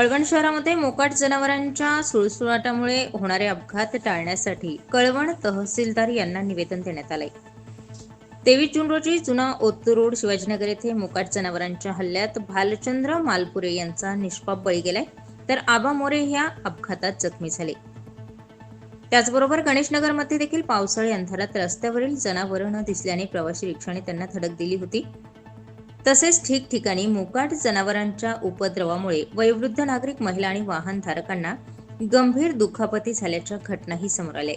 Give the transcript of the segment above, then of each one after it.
कळवण शहरामध्ये मोकाट जनावरांच्या सुळसुळाटामुळे होणारे अपघात टाळण्यासाठी कळवण तहसीलदार यांना निवेदन देण्यात आलंय. तेवीस जून रोजी जुना ओतू रोड शिवाजीनगर येथे मोकाट जनावरांच्या हल्ल्यात भालचंद्र मालपुरे यांचा निष्पाप बळी गेलाय तर आबा मोरे ह्या अपघातात जखमी झाले. त्याचबरोबर गणेशनगरमध्ये देखील पावसाळी अंधारात रस्त्यावरील जनावरं न दिसल्याने प्रवासी रिक्षाने त्यांना धडक दिली होती. तसेच ठिकठिकाणी मोकाट जनावरांच्या उपद्रवामुळे वयोवृद्ध नागरिक महिला आणि वाहनधारकांना गंभीर दुखापती झाल्याच्या घटनाही समोर आल्या.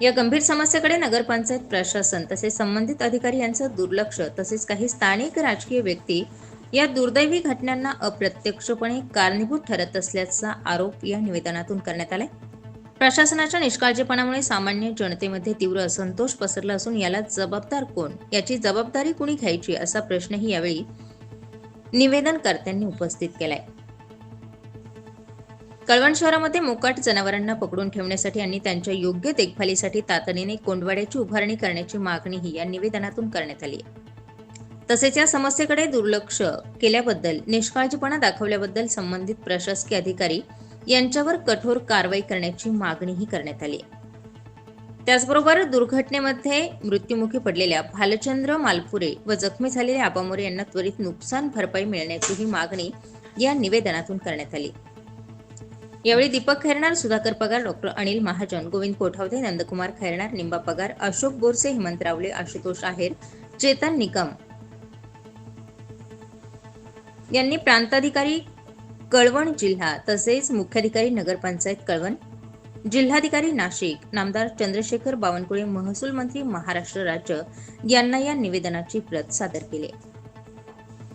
या गंभीर समस्येकडे नगरपंचायत प्रशासन तसेच संबंधित अधिकारी यांचं दुर्लक्ष तसेच काही स्थानिक राजकीय व्यक्ती या दुर्दैवी घटनांना अप्रत्यक्षपणे कारणीभूत ठरत असल्याचा आरोप या निवेदनातून करण्यात आलाय. प्रशासनाच्या निष्काळजीपणामुळे सामान्य जनतेमध्ये तीव्र असंतोष पसरला असून याला जबाबदार कोण? याची जबाबदारी कुणी घ्यायची असा प्रश्नही यावेळी निवेदनकर्त्यांनी उपस्थित केलाय. कळवण शहरामध्ये मोकाट जनावरांना पकडून ठेवण्यासाठी आणि त्यांच्या योग्य देखभालीसाठी तातडीने कोंडवाड्याची उभारणी करण्याची मागणीही या निवेदनातून करण्यात आली तसेच या समस्येकडे दुर्लक्ष केल्याबद्दल निष्काळजीपणा दाखवल्याबद्दल संबंधित प्रशासकीय अधिकारी यांच्यावर कठोर कारवाई करण्याची मागणीही करण्यात आली. त्याचबरोबर दुर्घटनेमध्ये मृत्युमुखी पडलेल्या भालचंद्र मालपुरे व जखमी झालेल्या आबामोरे यांना त्वरित नुकसान भरपाई मिळण्याचीही मागणी या निवेदनातून करण्यात आली. यावेळी दीपक खैरणार सुधाकर पगार डॉक्टर अनिल महाजन गोविंद कोठावदे नंदकुमार खैरणार निंबा पगार अशोक बोरसे हेमंत रावले आशुतोष आहेर चेतन निकम यांनी प्रांताधिकारी कळवण जिल्हा तसेच मुख्याधिकारी नगरपंचायत कळवण जिल्हाधिकारी नाशिक नामदार चंद्रशेखर बावनकुळे महसूल मंत्री महाराष्ट्र राज्य यांना या निवेदनाची प्रत सादर केली.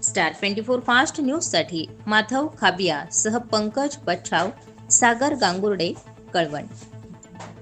स्टार ट्वेंटी फोर फास्ट न्यूजसाठी माधव खाबिया सह पंकज बच्छाव सागर गांगुर्डे कळवण.